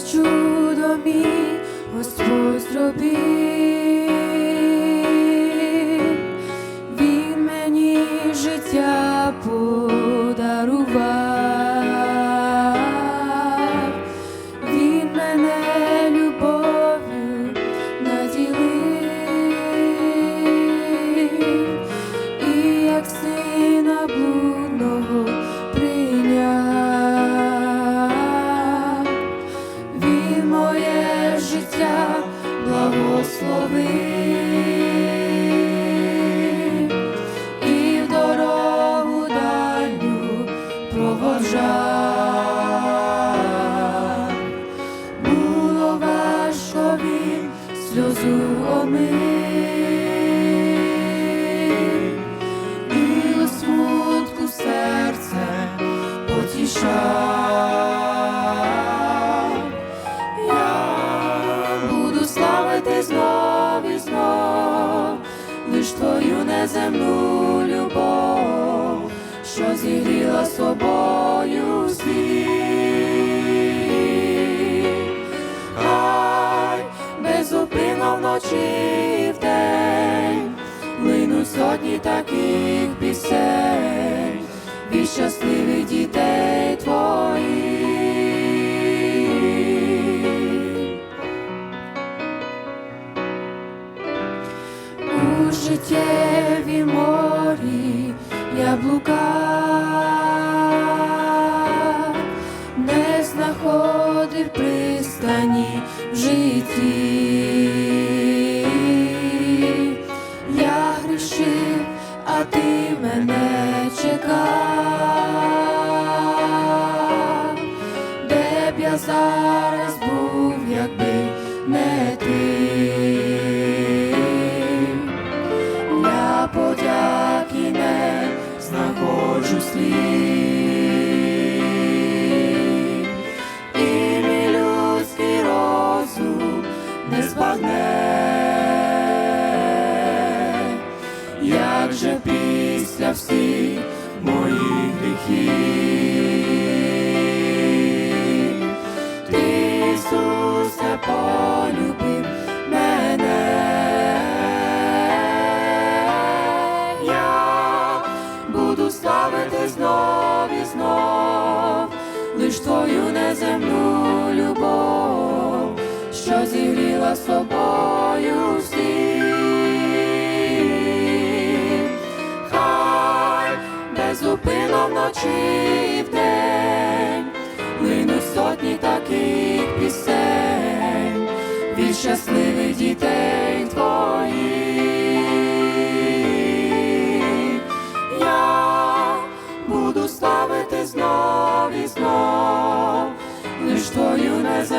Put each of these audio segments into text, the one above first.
чудо мій Господь зробив, сльозу омив, і у смутку серце потішав. Я буду славити знов і лиш твою неземну любов, що зігріла собою світ. Таких пісень від щасливих дітей твоїх. У життєві морі я блукав, не знаходив пристані в житті. Мене де б я зараз був, якби не ти. Я подяки не знаходжу слів, і мій людський розум не збагне, як же після всіх моїх гріхів ти, Ісусе, полюбив мене. Я буду славити знов і знов, лиш твою неземну любов, що зігріла собою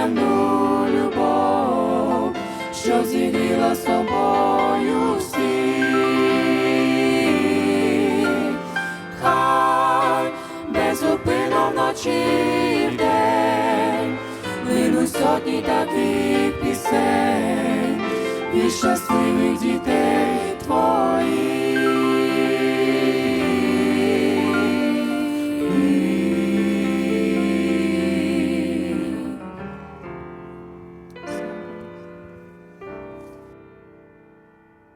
неземну любов, що зігріла собою всіх. Хай безупинно вночі і вдень линуть сотні таких пісень від щасливих дітей.